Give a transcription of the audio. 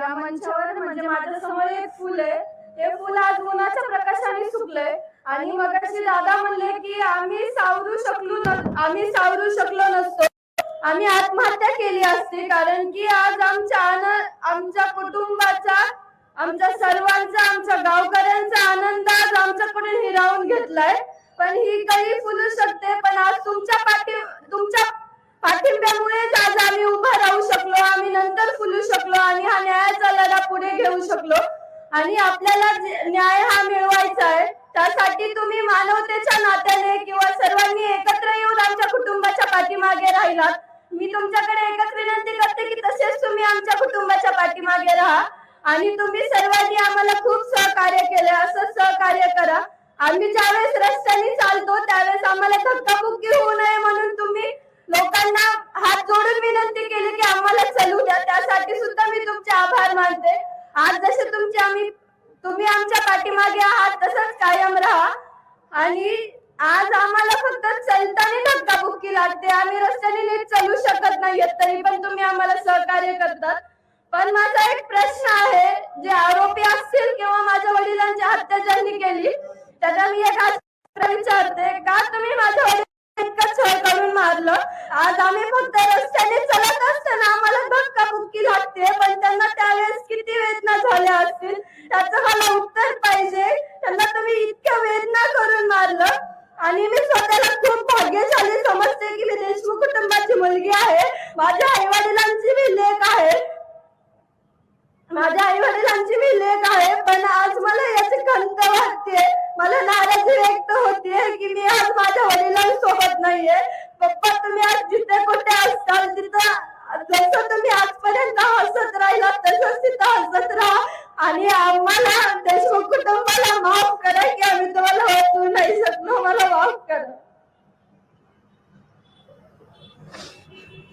या मंचावर म्हणजे माझ्यासमोर एक फुल आहे. ते फुल आज उन्हाच्या प्रकाशाने सुकलंय. आणि मग दादा म्हणले की आम्ही सावरू शकलो आम्ही सावरू शकलो नसतो. आम्ही आत्महत्या केली असते. कारण की आज आमच्या आमच्या कुटुंबाचा आमच्या सर्वांचा आमच्या गावकऱ्यांचा आनंद आज आमच्याकडून हिरावून घेतलाय. पण ही काही फुलू शकते पण आज तुमच्या पाठी तुमच्या पाठिंब्यामुळेच आज आम्ही उभा राहू शकलो. आम्ही नंतर फुलू शकलो. आणि हा पुढे घेऊ शकलो. आणि आपल्याला न्याय हा मिळवायचा आहे त्यासाठी तुम्ही मानवतेच्या नात्याने किंवा सर्वांनी एकत्र येऊन आमच्या कुटुंबाच्या पाठीमागे राहिलात. मी तुमच्याकडे एकच विनंती करते की तसेच तुम्ही आमच्या कुटुंबाच्या पाठीमागे राहा. आणि तुम्ही सर्वांनी आम्हाला खूप सहकार्य केले असं सहकार्य करा. आम्ही ज्यावेळेस रस्त्याने चालतो त्यावेळेस आम्हाला धक्काबुक्की होऊ नये म्हणून तुम्ही लोकांना हात जोडून विनंती केली की आम्हाला चलू द्या त्यासाठी सुद्धा मी तुमचे आभार मानते आज जसे तुमचे आम्ही तुम्ही आमच्या पाठीमागे आहात तसंच कायम राहा. आणि आज आम्हाला फक्त चलताना धक्काबुक्की लागते. आम्ही रस्त्याने नीट चालू शकत नाही तरी पण तुम्ही आम्हाला सहकार्य करतात. पण माझा एक प्रश्न आहे जे आरोपी असतील किंवा माझ्या वडिलांची हत्या ज्यांनी केली त्याचा मी एक विचारते. का तुम्ही माझ्या वडिलांना इतकं छळ करून मारलं? आज आम्ही फक्त रस्त्याने चलत असताना आम्हाला धक्काबुक्की लागते पण त्यांना त्यावेळेस किती वेदना झाल्या असतील मला उत्तर पाहिजे. त्यांना तुम्ही इतक्या वेदना करून मारलं. आणि मी स्वतःला खूप भाग्यशाली समजते की मी देशमुख कुटुंबाची मुलगी आहे. माझ्या आई वडिलांची मी लेख आहे. माझ्या आई वडिलांची मी लेख आहे. पण आज मला याची खंत वाटते मला नाराजी व्यक्त होतीये की मी आज माझ्या वडिलांसोबत नाहीये. पप्पा तुम्ही आज जिथे कुठे असताल तिथं जसं तुम्ही आजपर्यंत हसत राहिला तसंच तिथं हसत राहा आणि आम्हाला देशमुख